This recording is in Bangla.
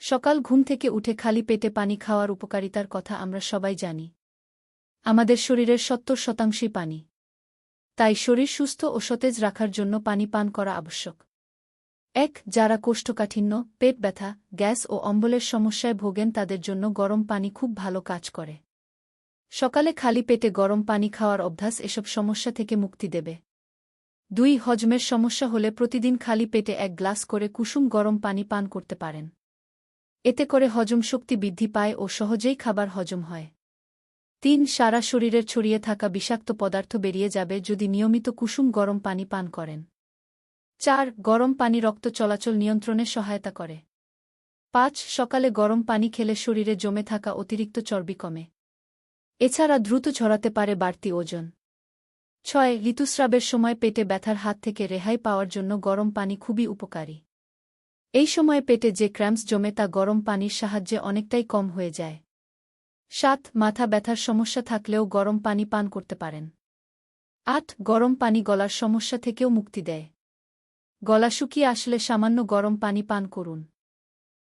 সকাল ঘুম থেকে উঠে খালি পেটে পানি খাওয়ার উপকারিতার কথা আমরা সবাই জানি। আমাদের শরীরের সত্তর শতাংশই পানি। তাই শরীর সুস্থ ও সতেজ রাখার জন্য পানি পান করা আবশ্যক। এক, যারা কোষ্ঠকাঠিন্য, পেট ব্যথা, গ্যাস ও অম্বলের সমস্যায় ভোগেন তাদের জন্য গরম পানি খুব ভালো কাজ করে। সকালে খালি পেটে গরম পানি খাওয়ার অভ্যাস এসব সমস্যা থেকে মুক্তি দেবে। দুই, হজমের সমস্যা হলে প্রতিদিন খালি পেটে এক গ্লাস করে কুসুম গরম পানি পান করতে পারেন। এতে করে হজম শক্তি বৃদ্ধি পায় ও সহজেই খাবার হজম হয়। তিন, সারা শরীরের ছড়িয়ে থাকা বিষাক্ত পদার্থ বেরিয়ে যাবে যদি নিয়মিত কুসুম গরম পানি পান করেন। চার, গরম পানি রক্ত চলাচল নিয়ন্ত্রণে সহায়তা করে। পাঁচ, সকালে গরম পানি খেলে শরীরে জমে থাকা অতিরিক্ত চর্বি কমে। এছাড়া দ্রুত ঝরাতে পারে বাড়তি ওজন। ছয়, ঋতুস্রাবের সময় পেটে ব্যথার হাত থেকে রেহাই পাওয়ার জন্য গরম পানি খুবই উপকারী। এই সময়ে পেটে যে ক্র্যাম্পস জমে তা গরম পানির সাহায্যে অনেকটাই কম হয়ে যায়। সাত, মাথা ব্যথার সমস্যা থাকলেও গরম পানি পান করতে পারেন। আট, গরম পানি গলার সমস্যা থেকেও মুক্তি দেয়। গলা শুকিয়ে আসলে সামান্য গরম পানি পান করুন।